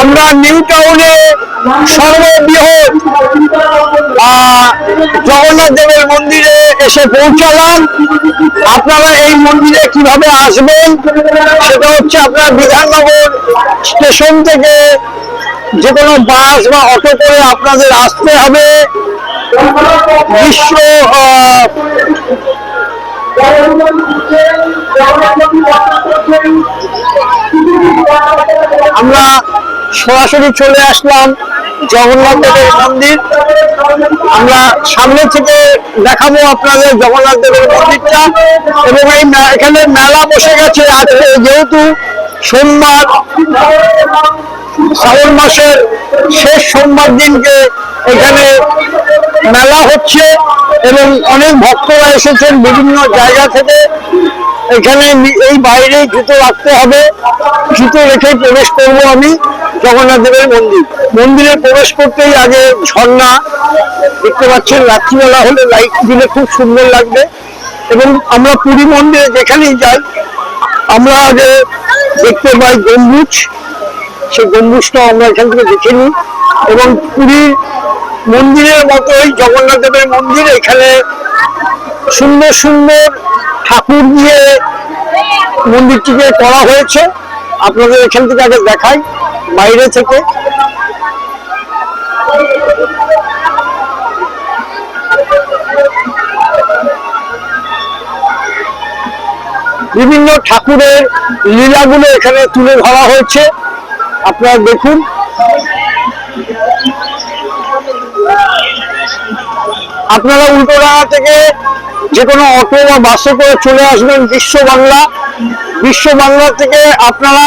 আমরা নিউ টাউনে সর্ববৃহৎ জগন্নাথ দেবের মন্দিরে এসে পৌঁছালাম। আপনারা এই মন্দিরে কীভাবে আসবেন, সেটা হচ্ছে আপনার বিধাননগর স্টেশন থেকে যে কোনো বাস বা অটো করে আপনাদের আসতে হবে। বিশ্ব আমরা সরাসরি চলে আসলাম জগন্নাথ দেবের মন্দির। আমরা সামনে থেকে দেখাবো আপনাদের জগন্নাথ দেবের মন্দিরটা। এবং এই এখানে মেলা বসে গেছে আজকে, যেহেতু সোমবার, শ্রাবণ মাসের শেষ সোমবার দিনকে এখানে মেলা হচ্ছে এবং অনেক ভক্তরা এসেছেন বিভিন্ন জায়গা থেকে। এখানে এই বাইরে জুতো রাখতে হবে। জুতো রেখে প্রবেশ করব আমি। জগন্নাথ দেবের মন্দির। মন্দিরে প্রবেশ করতেই আগে ঝর্ণা, দেখতে পাচ্ছেন রাত্রিবেলা হলে লাইট দিলে খুব সুন্দর লাগবে। এবং আমরা পুরী মন্দিরে যেখানেই যাই, আমরা আগে দেখতে পাই গম্বুজ। সেই গম্বুজটা আমরা এখান থেকে দেখে নিই। এবং পুরীর মন্দিরের মতোই জগন্নাথ দেবের মন্দির, এখানে সুন্দর সুন্দর ঠাকুর দিয়ে মন্দিরটিকে করা হয়েছে। আপনাদের এখান থেকে আগে দেখাই। বাইরে থেকে? বিভিন্ন ঠাকুরের লীলাগুলো এখানে তুলে ধরা হয়েছে। আপনারা দেখুন। আপনারা উল্টোডাঙা থেকে যে কোনো অটো বা বাসে করে চলে আসবেন বিশ্ব বাংলা। বিশ্ব বাংলা থেকে আপনারা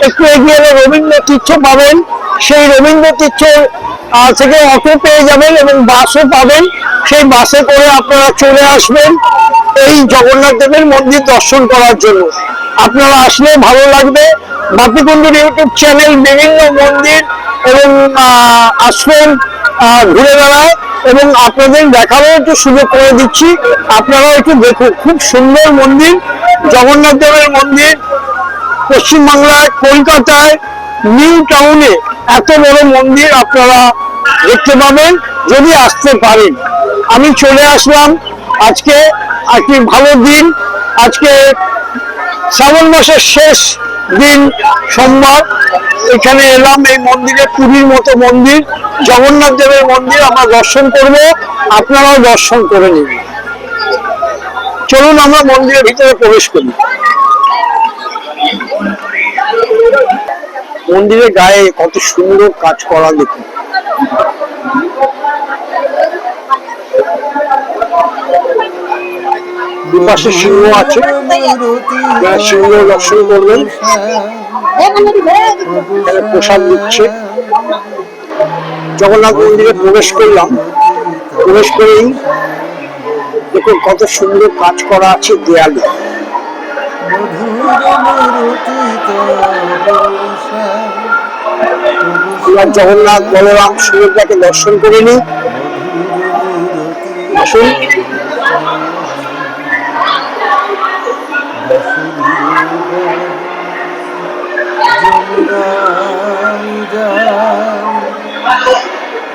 একটু এগিয়ে এলে রবীন্দ্র তীর্থ পাবেন। সেই রবীন্দ্র তীর্থ থেকে অটো পেয়ে যাবেন এবং বাসও পাবেন। সেই বাসে করে আপনারা চলে আসবেন এই জগন্নাথ দেবের মন্দির দর্শন করার জন্য। আপনারা আসলে ভালো লাগবে। বাপিকুণ্ডুর ইউটিউব চ্যানেল বিভিন্ন মন্দির এবং আহ, ঘুরে বেড়ায় এবং আপনাদের দেখারও একটু সুযোগ করে দিচ্ছি। আপনারাও একটু দেখুন। খুব সুন্দর মন্দির জগন্নাথ দেবের মন্দির। পশ্চিমবাংলায়, কলকাতায় নিউ টাউনে এত বড় মন্দির আপনারা দেখতে পাবেন, যদি আসতে পারেন। আমি চলে আসলাম আজকে একটি ভালো দিন। আজকে শ্রাবণ মাসের শেষ দিন সোমবার। এখানে এলাম, এই মন্দিরে পুরীর মতো মন্দির, জগন্নাথ দেবের মন্দির, আমরা দর্শন করব, আপনারাও দর্শন করে নেবেন। চলুন আমরা মন্দিরের ভিতরে প্রবেশ করি। মন্দিরের গায়ে কত সুন্দর কাজ করা দেখুন। দুপাশে সিংহ আছে। সিংহ দর্শন করবেন। প্রসাদ দিচ্ছে জগন্নাথ মন্দিরে প্রবেশ করলাম। প্রবেশ করেই দেখুন কত সুন্দর কাজ করা আছে দেয়ালে। জগন্নাথ বলরাম সুভদ্রাকে দর্শন করে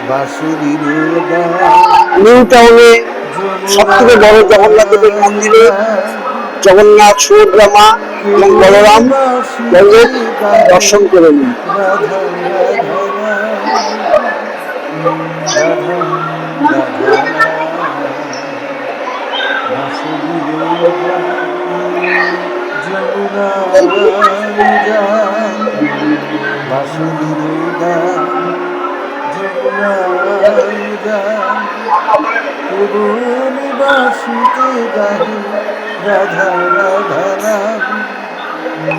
বাসুরীর নিউ টাউনে সব থেকে বড় জগন্নাথ দেবের মন্দিরে জগন্নাথ সুভদ্রা মা এবং বলরাম দর্শন করে নিন। রাম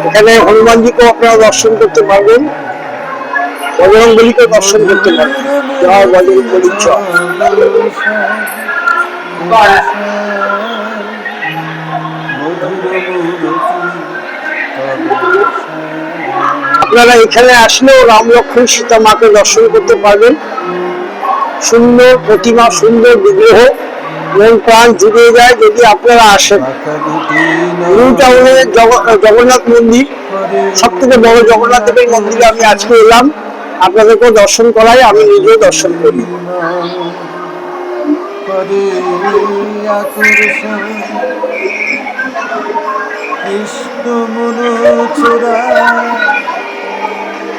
এখানে হনুমানজিকেও আপনারা দর্শন করতে পারবেন। বজরং বলিকেও দর্শন করতে পারবেন। জয় বজরং বলির আপনারা এখানে আসলেও রাম লক্ষ্মণ সীতা মাকে দর্শন করতে পারবেন। সুন্দর প্রতিমা, সুন্দর বিগ্রহ, মন প্রাণ জুড়িয়ে যায় যদি আপনারা আসেন। টাউনে জগন্নাথ মন্দির সব থেকে বড় জগন্নাথ দেবের মন্দিরে আমি আজকে এলাম। আপনাদেরকেও দর্শন করাই, আমি নিজেও দর্শন করি। কৃষ্ণ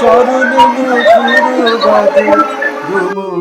জগন্নাথের মন্দিরের বাইরেটা চরণ